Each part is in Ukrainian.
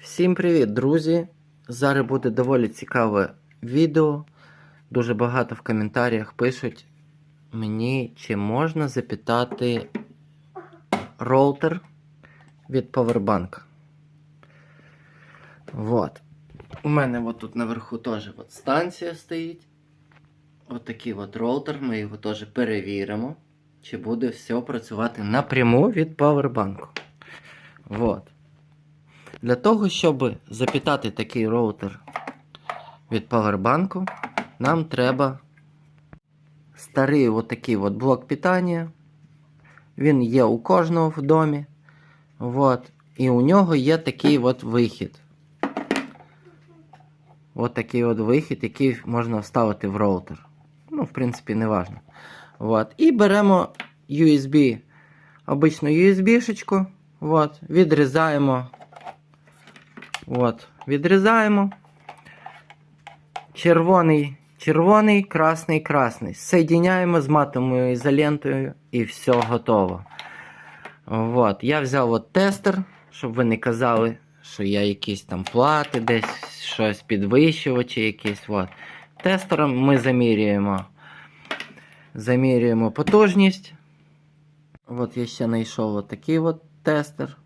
Всім привіт, друзі! Зараз буде доволі цікаве відео. Дуже багато в коментарях пишуть мені, чи можна запитати роутер від Powerbank. Вот. У мене от тут наверху теж от станція стоїть. От такий от роутер. Ми його теж перевіримо, чи буде все працювати напряму від Powerbank. Вот. Для того, щоб запитати такий роутер від Powerbank, нам треба старий отакий от блок питання. Він є у кожного в домі. Вот. І у нього є такий от вихід. От такий от вихід, який можна вставити в роутер. Ну, в принципі, не важно. Вот. І беремо USB, обичну USB-шечку. Вот. Відрізаємо. От, відрізаємо. Червоний, червоний, красний, красний. Соєдиняємо з матовою ізолентою і все готово. От, я взяв от тестер, щоб ви не казали, що я якісь там плати, десь щось підвищувачі якісь. От. Тестером ми замірюємо. Замірюємо потужність. От я ще знайшов от такий от тестер.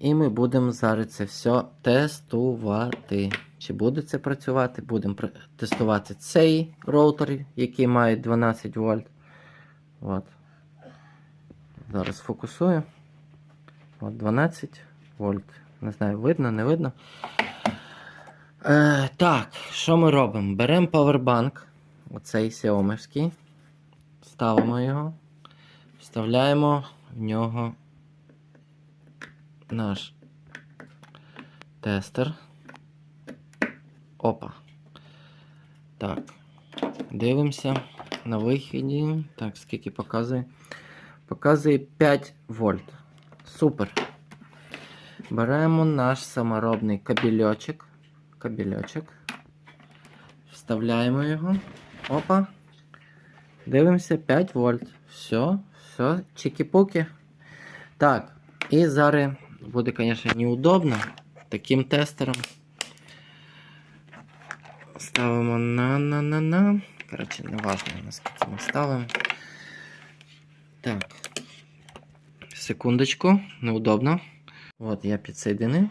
І ми будемо зараз це все тестувати. Чи буде це працювати? Будемо тестувати цей роутер, який має 12 вольт. От. Зараз фокусую. От 12 вольт. Не знаю, видно, не видно. Е, так, що ми робимо? Беремо Powerbank, оцей Xiaomi, ставимо його, вставляємо в нього наш тестер. Опа. Так. Дивимося на вихіді. Так, скільки показує? Показує 5 вольт. Супер. Беремо наш саморобний кабельочок. Кабельочок. Вставляємо його. Опа. Дивимося 5 вольт. Все, все, чики-пуки. Так, і зараз буде, звісно, неудобно таким тестером. Ставимо на на на на. Коротше, не важно, наскільки ми ставимо. Так. Секундочку, неудобно. От я підсоєдинив.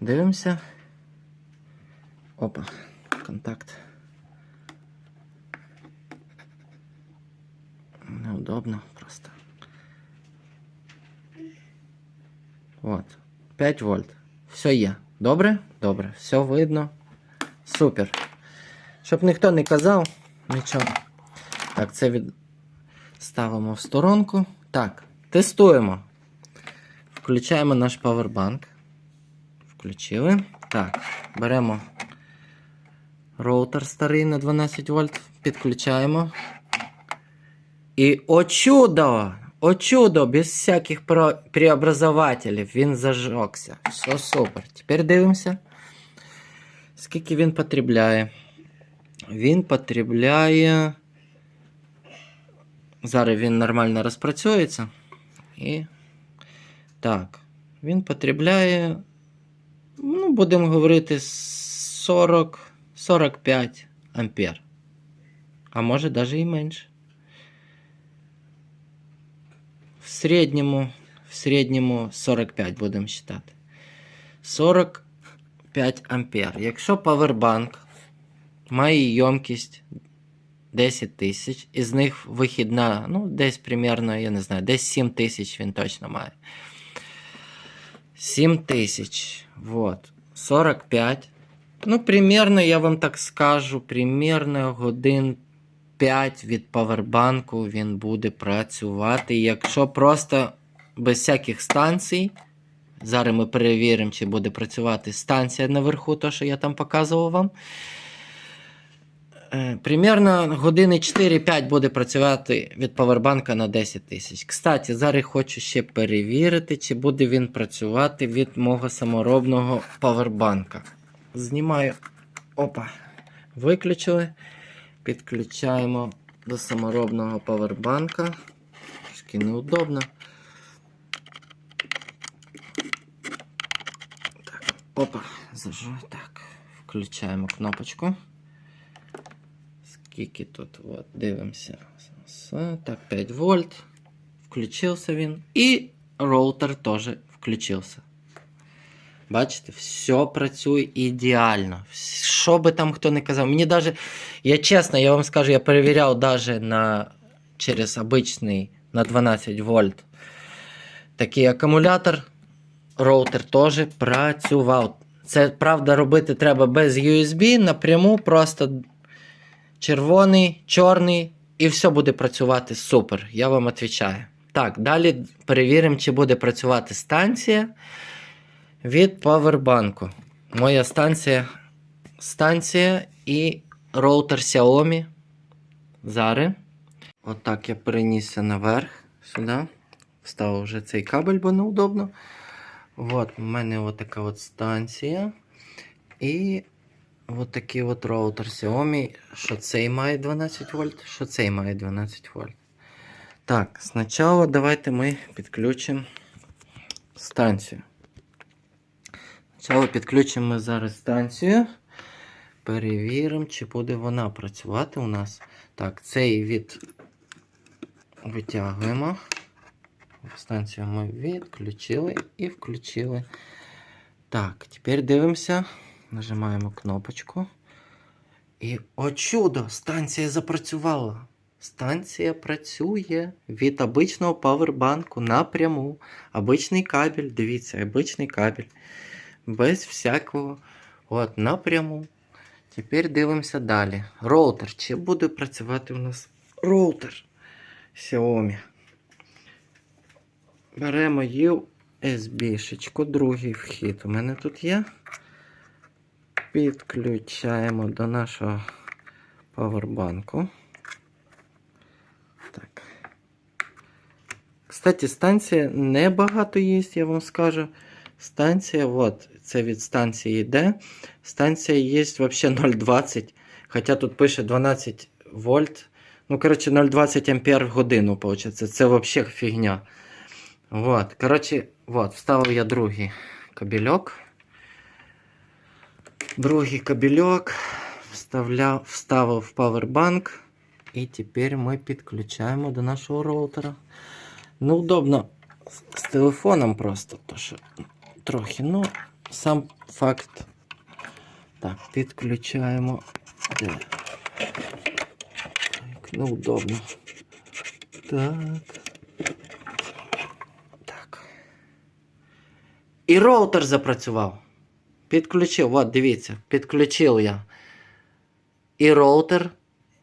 Дивимося. Опа, контакт. Неудобно просто. От. 5 вольт. Все є. Добре? Добре. Все видно. Супер. Щоб ніхто не казав, нічого. Так, це від... ставимо в сторонку. Так, тестуємо. Включаємо наш павербанк. Включили. Так, беремо роутер старий на 12 вольт. Підключаємо. І о чудо! О чудо! Без всяких преобразователів він зажогся. Все супер. Тепер дивимося. Скільки він потребляє. Він потребляє. Зараз він нормально розпрацюється. І. Так. Він потребляє. Ну, будемо говорити 40 45 ампер. А може навіть і менше. В середньому, в середньому 45 будемо считати. 45 ампер. Якщо павербанк має ємкість 10 тисяч, із них вихідна, ну, десь примерно, я не знаю, десь 7 тисяч він точно має. 7 тисяч. Вот. 45. Ну, примерно, я вам так скажу, примерно годин 5 від павербанку він буде працювати. Якщо просто без всяких станцій. Зараз ми перевіримо, чи буде працювати станція наверху, то, що я там показував вам. Е, Примерно години 4-5 буде працювати від павербанка на 10 тисяч. Кстати, зараз хочу ще перевірити, чи буде він працювати від мого саморобного павербанка. Знімаю. Опа. Виключили. Підключаємо до саморобного павербанка. Трошки неудобно. Опа, зажу. Так. Включаємо кнопочку. Скільки тут? От, дивимося. Так, 5 вольт. Включився він. І роутер теж включився. Бачите, все працює ідеально. Що би там хто не казав. Мені даже, я чесно, я вам скажу, я перевіряв даже на, через обичний на 12 вольт такий акумулятор. Роутер теж працював. Це правда робити треба без USB, напряму, просто червоний, чорний, і все буде працювати супер. Я вам відповідаю. Так, далі перевіримо, чи буде працювати станція від павербанку. Моя станція станція і роутер Xiaomi. Зараз. Отак я перенісся наверх сюди. Вставив вже цей кабель, бо неудобно. От, у мене от така от станція. І от такий от роутер Xiaomi. Що цей має 12 вольт, що цей має 12 вольт. Так, спочатку давайте ми підключимо станцію. Спочатку підключимо зараз станцію. Перевіримо, чи буде вона працювати у нас. Так, цей від витягуємо. Станцію ми відключили і включили. Так, тепер дивимося. Нажимаємо кнопочку. І о чудо! Станція запрацювала. Станція працює від обичного павербанку напряму. Обичний кабель, дивіться, обичний кабель. Без всякого. От, напряму. Тепер дивимося далі. Роутер. Чи буде працювати у нас роутер Xiaomi? Беремо USB-шечку, другий вхід. У мене тут є. Підключаємо до нашого павербанку. Так. Кстати, станція небагато є, я вам скажу. Станція, от, це від станції йде. Станція є взагалі 0,20. Хоча тут пише 12 вольт. Ну, коротше, 0,20 ампер в годину, виходить. Це взагалі фігня. Вот, коротше, вот, вставив я другий кабельок. Другий кабельок. Вставляв, вставив в павербанк. І тепер ми підключаємо до нашого роутера. Ну, удобно з телефоном просто, то що трохи, ну, сам факт. Так, підключаємо. Де? Так, ну, удобно. Так. Так. І роутер запрацював. Підключив, от дивіться, підключив я. І роутер,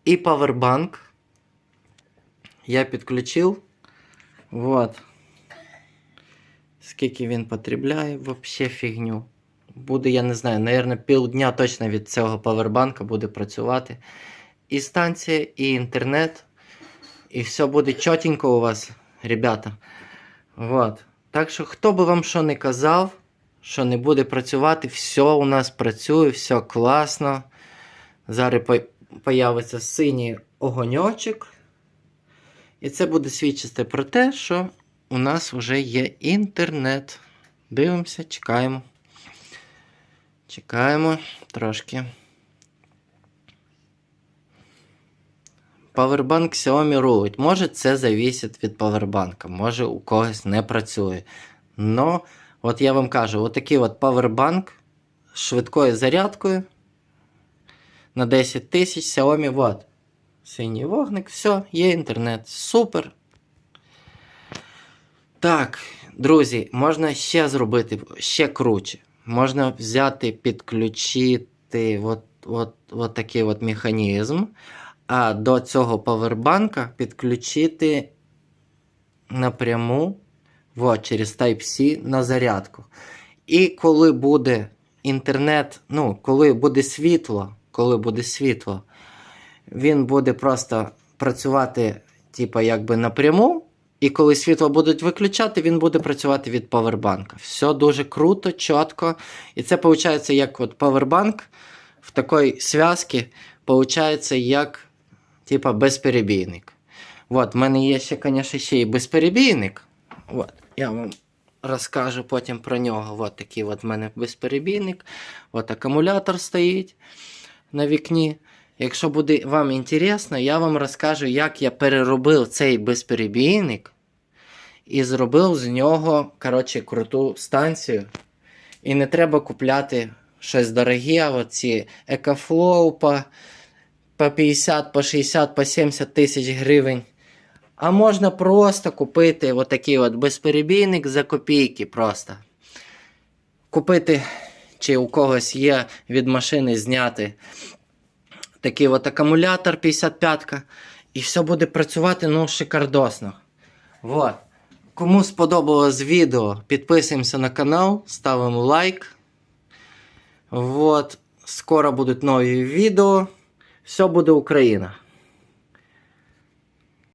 і павербанк. Я підключив. Вот. Скільки він потребляє, вообще фігню. Буде, я не знаю, наверное, півдня точно від цього павербанка буде працювати. І станція, і інтернет. І все буде чотенько у вас, ребята. Вот. Так що, хто би вам що не казав, що не буде працювати, все у нас працює, все класно. Зараз по- появиться синій огоньочок. І це буде свідчити про те, що у нас вже є інтернет. Дивимося, чекаємо. Чекаємо трошки. Павербанк Xiaomi рулить. Може, це завісить від павербанка, може у когось не працює. Но, от я вам кажу, отакий от павербанк з швидкою зарядкою на 10 тисяч Xiaomi. От. Синій вогник, все, є інтернет. Супер. Так, друзі, можна ще зробити ще круче. Можна взяти, підключити от, от, от такий от механізм, а до цього павербанка підключити напряму от, через Type-C на зарядку. І коли буде інтернет, ну, коли буде світло, коли буде світло, він буде просто працювати, типа, якби напряму. І коли світло будуть виключати, він буде працювати від павербанка. Все дуже круто, чітко. І це виходить як от павербанк в такій зв'язці, виходить як типа безперебійник. От, в мене є ще, звісно, ще і безперебійник. От, я вам розкажу потім про нього. От такий от в мене безперебійник. От акумулятор стоїть на вікні. Якщо буде вам інтересно, я вам розкажу, як я переробив цей безперебійник і зробив з нього коротше, круту станцію. І не треба купляти щось дороге, оці екофлоу по, по 50, по 60, по 70 тисяч гривень. А можна просто купити отакий от безперебійник за копійки просто. Купити, чи у когось є від машини зняти такий от акумулятор 55-ка. І все буде працювати ну, шикардосно. Вот. Кому сподобалось відео, підписуємося на канал, ставимо лайк. Вот. Скоро будуть нові відео. Все буде Україна.